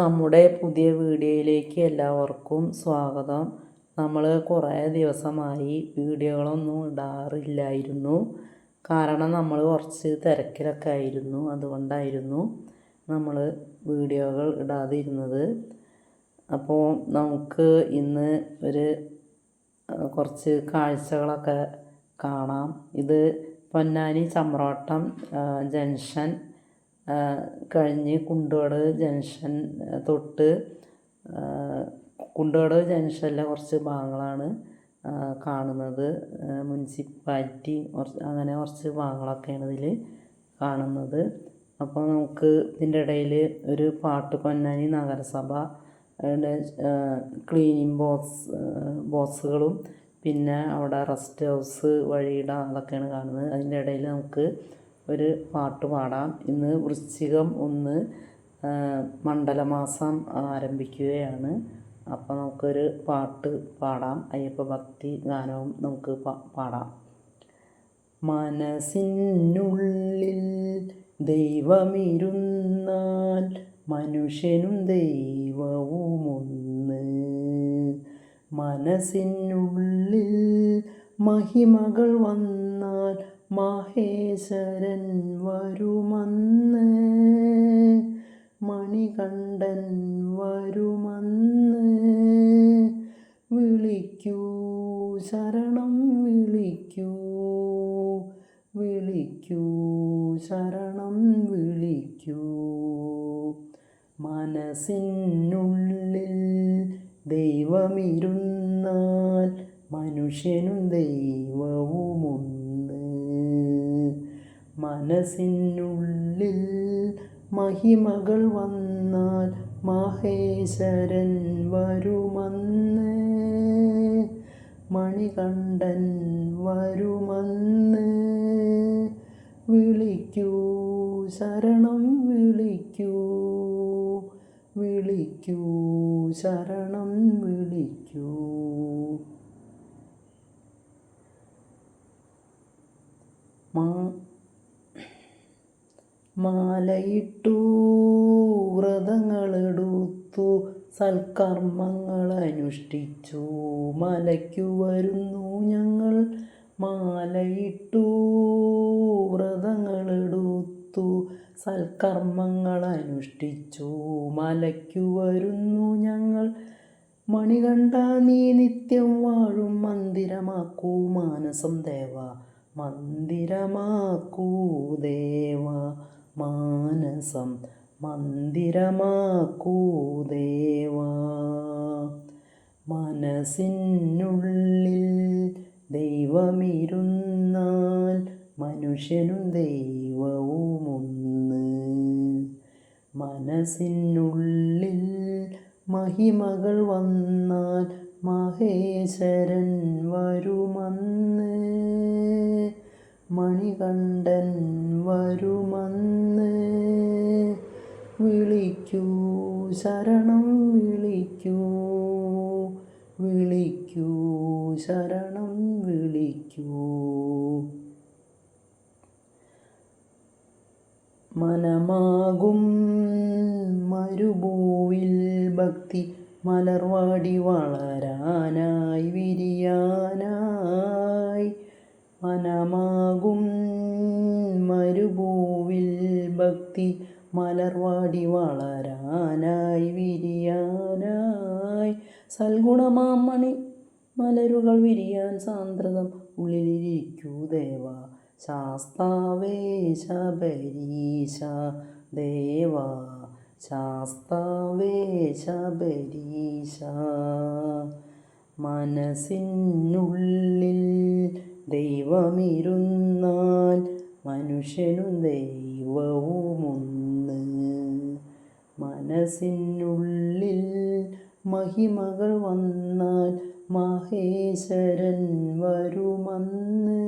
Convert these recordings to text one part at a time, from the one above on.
നമ്മുടെ പുതിയ വീഡിയോയിലേക്ക് എല്ലാവർക്കും സ്വാഗതം. നമ്മൾ കുറേ ദിവസമായി വീഡിയോകളൊന്നും ഇടാറില്ലായിരുന്നു. കാരണം നമ്മൾ കുറച്ച് തിരക്കിലൊക്കെ ആയിരുന്നു അതുകൊണ്ടായിരുന്നു നമ്മൾ വീഡിയോകൾ ഇടാതിരുന്നത്. അപ്പോൾ നമുക്ക് ഇന്ന് ഒരു കുറച്ച് കാഴ്ചകളൊക്കെ കാണാം. ഇത് പൊന്നാനി ചമ്രോട്ടം ജംഗ്ഷൻ കഴിഞ്ഞ് കുണ്ടോട് ജംഗ്ഷൻ തൊട്ട് കുണ്ടോട് ജംഗ്ഷനിലെ കുറച്ച് ഭാഗങ്ങളാണ് കാണുന്നത്. മുനിസിപ്പാലിറ്റി കുറച്ച് അങ്ങനെ കുറച്ച് ഭാഗങ്ങളൊക്കെയാണ് ഇതിൽ കാണുന്നത്. അപ്പോൾ നമുക്ക് ഇതിന്റെ ഇടയിൽ ഒരു പാട്ട് പൊന്നാനി നഗരസഭ ക്ലീനിങ് ബോക്സ് ബോക്സുകളും പിന്നെ അവിടെ റെസ്റ്റ് ഹൗസ് വഴിയുടെ അതൊക്കെയാണ് കാണുന്നത്. അതിന്റെ ഇടയിൽ നമുക്ക് ഒരു പാട്ട് പാടാം. ഇന്ന് വൃശ്ചികം ഒന്ന് മണ്ഡലമാസം ആരംഭിക്കുകയാണ്. അപ്പോൾ നമുക്കൊരു പാട്ട് പാടാം. അയ്യപ്പ ഭക്തി ഗാനവും നമുക്ക് പാടാം. മനസ്സിനുള്ളിൽ ദൈവമിരുന്നാൽ മനുഷ്യനും ദൈവവുമൊന്ന്. മനസ്സിനുള്ളിൽ മഹിമകൾ വന്നാൽ മഹേശ്വരൻ വരുമന്ന്. മണികണ്ഠൻ വരുമന്ന്. വിളിക്കൂ ശരണം വിളിക്കൂ. വിളിക്കൂ ശരണം വിളിക്കൂ. മനസ്സിനുള്ളിൽ ദൈവമിരുന്നാൽ മനുഷ്യനും ദൈവവുമൊന്ന് മനസ്സിനുള്ളിൽ മഹിമകൾ വന്നാൽ മഹേശ്വരൻ വരുമന്ന്. മണികണ്ഠൻ വരുമന്ന്. വിളിക്കൂ ശരണം വിളിക്കൂ. വിളിക്കൂ ശരണം വിളിക്കൂ. മാ മാലയിട്ടു വ്രതങ്ങളെടുത്തു സൽക്കർമ്മങ്ങൾ അനുഷ്ഠിച്ചു മലയ്ക്കു വരുന്നു ഞങ്ങൾ. മാലയിട്ടു വ്രതങ്ങളെടുത്തു സൽക്കർമ്മങ്ങൾ അനുഷ്ഠിച്ചു മലയ്ക്കു വരുന്നു ഞങ്ങൾ. മണികണ്ഠ നീ നിത്യം വാഴും. മന്ദിരമാക്കൂ മാനസം ദേവ. മന്ദിരമാക്കൂ ദേവ. മാനസം മന്ദിരമാക്കൂ ദേവാ മനസ്സിനുള്ളിൽ ദൈവമിരുന്നാൽ മനുഷ്യനും ദൈവവുമൊന്ന്. മനസ്സിനുള്ളിൽ മഹിമകൾ വന്നാൽ മഹേശ്വരൻ വരുമന്ന്. മണികണ്ഠൻ വരുമന്ന്. വിളിക്കൂ ശരണം വിളിക്കൂ. വിളിക്കൂ ശരണം വിളിക്കൂ. മനമാകും മരുഭൂവിൽ ഭക്തി മലർവാടി വളരാനായി വിരിയാനായി. മനമാകും മരുഭൂവിൽ ഭക്തി മലർവാടി വളരാനായി വിരിയാനായി. സൽഗുണമാം മണി മലരുകൾ വിരിയാൻ സാന്ദ്രതം ഉള്ളിലിരിക്കൂ ദേവ. ശാസ്താവേ ശബരീശ ദേവ. ശാസ്താവേ ശബരീശ മനസ്സിനുള്ളിൽ ദൈവമിരുന്നാൽ മനുഷ്യനും ദൈവവുമൊന്ന് മനസ്സിനുള്ളിൽ മഹിമകൾ വന്നാൽ മഹേശ്വരൻ വരുമന്ന്.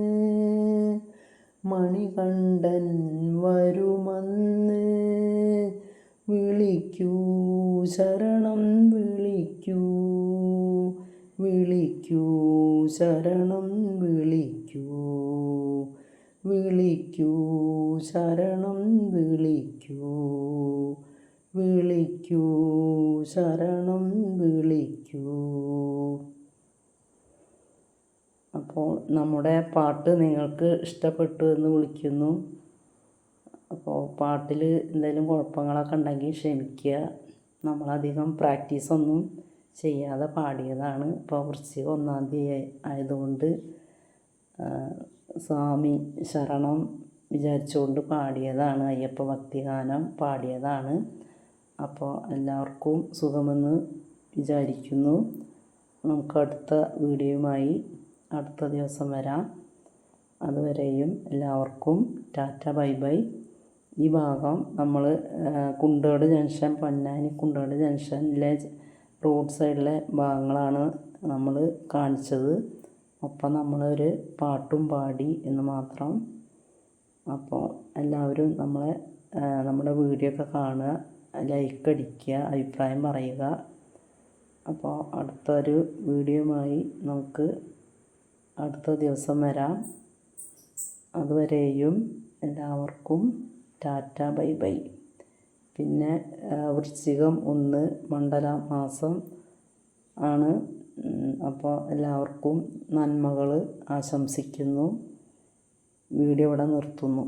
മണികണ്ഠൻ വരുമന്ന്. വിളിക്കൂ ശരണം വിളിക്കൂ. വിളിക്കൂ ശരണം വിളിക്കൂ. വിളിക്കൂ ശരണം വിളിക്കൂ. ശരണം വിളിക്കൂ. അപ്പോൾ നമ്മുടെ പാട്ട് നിങ്ങൾക്ക് ഇഷ്ടപ്പെട്ടു എന്ന് വിളിക്കുന്നു. അപ്പോൾ പാട്ടിൽ എന്തെങ്കിലും കുഴപ്പങ്ങളൊക്കെ ഉണ്ടെങ്കിൽ ക്ഷമിക്കുക. നമ്മളധികം പ്രാക്ടീസൊന്നും ചെയ്യാതെ പാടിയതാണ്. ഇപ്പോൾ വൃശ്ചിക ഒന്നാം തീയതി ആയതുകൊണ്ട് സ്വാമി ശരണം വിചാരിച്ചുകൊണ്ട് പാടിയതാണ്. അയ്യപ്പ ഭക്തിഗാനം പാടിയതാണ്. അപ്പോൾ എല്ലാവർക്കും സുഖമെന്ന് വിചാരിക്കുന്നു. നമുക്ക് അടുത്ത വീഡിയോയുമായി അടുത്ത ദിവസം വരാം. അതുവരെയും എല്ലാവർക്കും ടാറ്റ ബൈ ബൈ. ഈ ഭാഗം നമ്മൾ കുണ്ടോട് ജംഗ്ഷൻ പൊന്നാനി കുണ്ടോട് ജംഗ്ഷനിലെ റോഡ് സൈഡിലെ ഭാഗങ്ങളാണ് നമ്മൾ കാണിച്ചത്. ഒപ്പം നമ്മളൊരു പാട്ടും പാടി എന്ന് മാത്രം. അപ്പോൾ എല്ലാവരും നമ്മളെ നമ്മുടെ വീഡിയോ ഒക്കെ കാണുക. ലൈക്ക് അടിക്കുക അഭിപ്രായം പറയുക. അപ്പോൾ അടുത്തൊരു വീഡിയോയുമായി നമുക്ക് അടുത്ത ദിവസം വരാം. അതുവരെയും എല്ലാവർക്കും ടാറ്റ ബൈ ബൈ. പിന്നെ വൃശ്ചികം ഒന്ന് മണ്ഡല മാസം ആണ്. അപ്പോൾ എല്ലാവർക്കും നന്മകൾ ആശംസിക്കുന്നു. വീഡിയോ ഇവിടെ നിർത്തുന്നു.